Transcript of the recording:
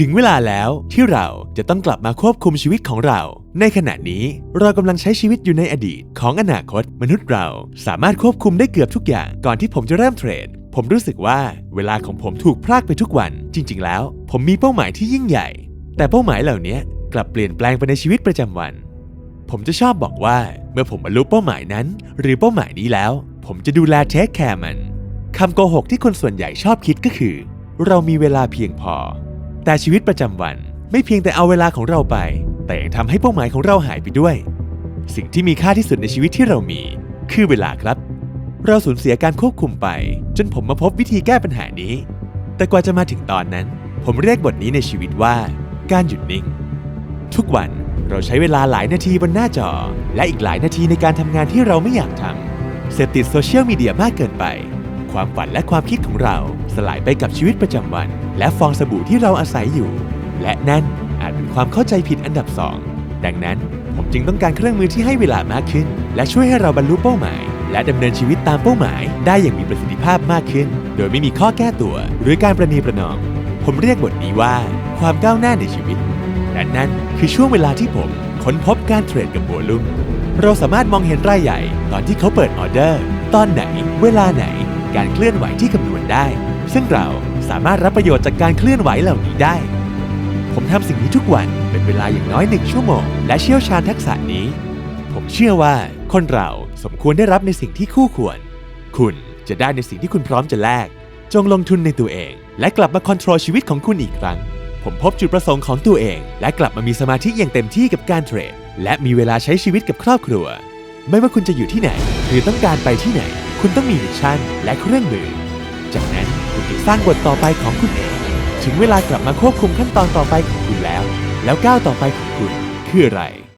ถึงเวลาแล้วที่เราจะต้องกลับมาควบคุมชีวิตของเรา ในขณะนี้เรากำลังใช้ชีวิตอยู่ในอดีตของอนาคต มนุษย์เราสามารถควบคุมได้เกือบทุกอย่าง ก่อนที่ผมจะเริ่มเทรด ผมรู้สึกว่าเวลาของผมถูกพรากไปทุกวัน จริง ๆ แล้ว ผมมีเป้าหมายที่ยิ่งใหญ่ แต่เป้าหมายเหล่านี้กลับเปลี่ยนแปลงไปในชีวิตประจำวัน ผมจะชอบบอกว่า เมื่อผมบรรลุเป้าหมายนั้น หรือเป้าหมายนี้แล้ว ผมจะดูแลเทคแคร์มันคำโกหกที่คนส่วนใหญ่ชอบคิดก็คือ เรามีเวลาเพียงพอ แต่ชีวิตประจำวันไม่เพียงแต่เอาเวลาของเราไป แต่ยังทำให้เป้าหมายของเราหายไปด้วย สิ่งที่มีค่าที่สุดในชีวิตที่เรามี คือเวลาครับ เราสูญเสียการควบคุมไป จนผมมาพบวิธีแก้ปัญหานี้ แต่กว่าจะมาถึงตอนนั้น ผมเรียกบทนี้ในชีวิตว่า การหยุดนิ่ง ทุกวันเราใช้เวลาหลายนาทีบนหน้าจอ และอีกหลายนาทีในการทำงานที่เราไม่อยากทำเสพติดโซเชียลมีเดียมากเกินไป ความฝันและความคิดของเราสลายไปกับชีวิตประจำวัน และฟองสบู่ที่เราอาศัยอยู่ และนั่นอาจเป็นความเข้าใจผิดอันดับสองดังนั้นผมจึงต้องการเครื่องมือที่ให้เวลามากขึ้น และช่วยให้เราบรรลุเป้าหมาย และดำเนินชีวิตตามเป้าหมาย ได้อย่างมีประสิทธิภาพมากขึ้น โดยไม่มีข้อแก้ตัว หรือการประนีประนอม ผมเรียกบทนี้ว่า ความก้าวหน้าในชีวิตและนั่นคือช่วงเวลาที่ผมค้นพบการเทรดกับบัวลุ่มเราสามารถมองเห็นรายใหญ่ ตอนที่เขาเปิดออเดอร์ ตอนไหน เวลาไหน การเคลื่อนไหวที่คำนวณได้ ซึ่งเราสามารถรับประโยชน์จากการเคลื่อนไหวเหล่านี้ได้ ผมทำสิ่งนี้ทุกวันเป็นเวลาอย่างน้อยหนึ่งชั่วโมง และเชี่ยวชาญทักษะนี้ ผมเชื่อว่าคนเราสมควรได้รับในสิ่งที่คู่ควร คุณจะได้ในสิ่งที่คุณพร้อมจะแลก จงลงทุนในตัวเอง และกลับมาคอนโทรลชีวิตของคุณอีกครั้ง ผมพบจุดประสงค์ของตัวเอง และกลับมามีสมาธิอย่างเต็มที่กับการเทรด และมีเวลาใช้ชีวิตกับครอบครัว ไม่ว่าคุณจะอยู่ที่ไหน หรือต้องการไปที่ไหน คุณต้องมีมิชชั่นและเครื่องมือ สร้างบทต่อไปของคุณเองถึงเวลากลับมาควบคุมขั้นตอนต่อไปของคุณแล้ว แล้วก้าวต่อไปของคุณคืออะไร